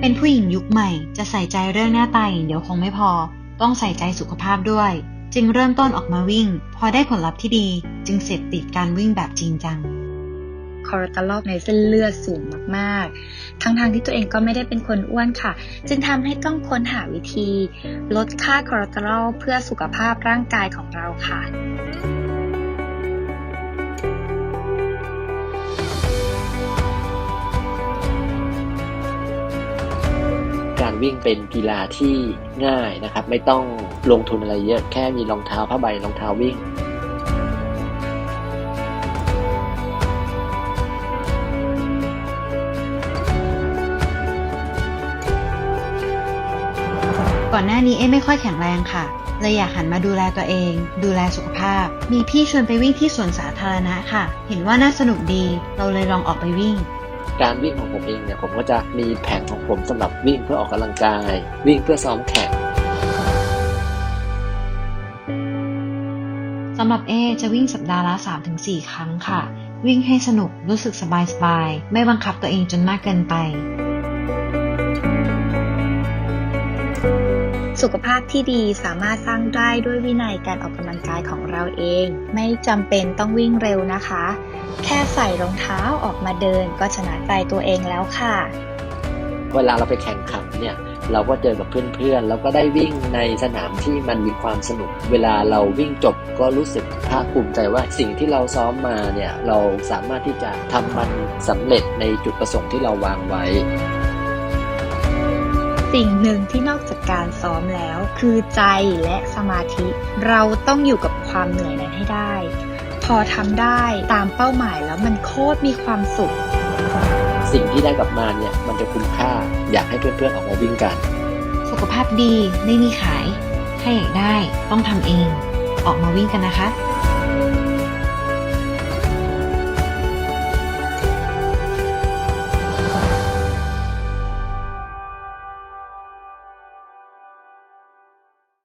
เป็นผู้หญิงยุคใหม่จะใส่ใจเรื่องหน้าตาอย่างเดียวคงไม่พอ ต้องใส่ใจสุขภาพด้วย จึงเริ่มต้นออกมาวิ่ง พอได้ผลลัพธ์ที่ดี จึงเสร็จติดการวิ่งแบบจริงจังคอเลสเตอรอลในเส้นเลือดสูงมากๆ ทั้งๆทที่ตัวเองก็ไม่ได้เป็นคนอ้วนค่ะ จึงทำให้ต้องค้นหาวิธี ลดค่าคอเลสเตอรอลเพื่อสุขภาพร่างกายของเราค่ะ วิ่งเป็นกีฬาที่ง่ายนะครับ ไม่ต้องลงทุนอะไรเยอะแค่มีรองเท้าผ้าใบรองเท้าวิ่งก่อนหน้านี้เอ๊ไม่ค่อยแข็งแรงค่ะ เลยอยากหันมาดูแลตัวเอง ดูแลสุขภาพ มีพี่ชวนไปวิ่งที่สวนสาธารณะค่ะ เห็นว่าน่าสนุกดี เราเลยลองออกไปวิ่ง การวิ่งของผมเองเนี่ยผมก็จะมีแผนของผมสำหรับวิ่งเพื่อออกกำลังกาย วิ่งเพื่อซ้อมแข่งสำหรับเอจะวิ่งสัปดาห์ละ 3-4 ครั้งค่ะ วิ่งให้สนุกรู้สึกสบายๆ ไม่บังคับตัวเองจนมากเกินไป สุขภาพที่ดีสามารถสร้างได้ด้วยวินัยการออกกำลังกายของเราเอง ไม่จำเป็นต้องวิ่งเร็วนะคะ แค่ใส่รองเท้าออกมาเดินก็ชนะใจตัวเองแล้วค่ะ เวลาเราไปแข่งขันเนี่ยเราก็เจอกับเพื่อนๆ แล้วก็ได้วิ่งในสนามที่มันมีความสนุก เวลาเราวิ่งจบก็รู้สึกภาคภูมิใจว่าสิ่งที่เราซ้อมมาเนี่ยเราสามารถที่จะทำมันสำเร็จในจุดประสงค์ที่เราวางไว้ สิ่งหนึ่งที่นอกจากการซ้อมแล้ว คือใจและสมาธิ เราต้องอยู่กับความเหนื่อยนั้นให้ได้ พอทำได้ตามเป้าหมายแล้วมันโคตรมีความสุข สิ่งที่ได้กลับมาเนี่ยมันจะคุ้มค่า อยากให้เพื่อนๆออกมาวิ่งกัน สุขภาพดีไม่มีขาย ถ้าอยากได้ต้องทำเอง ออกมาวิ่งกันนะคะ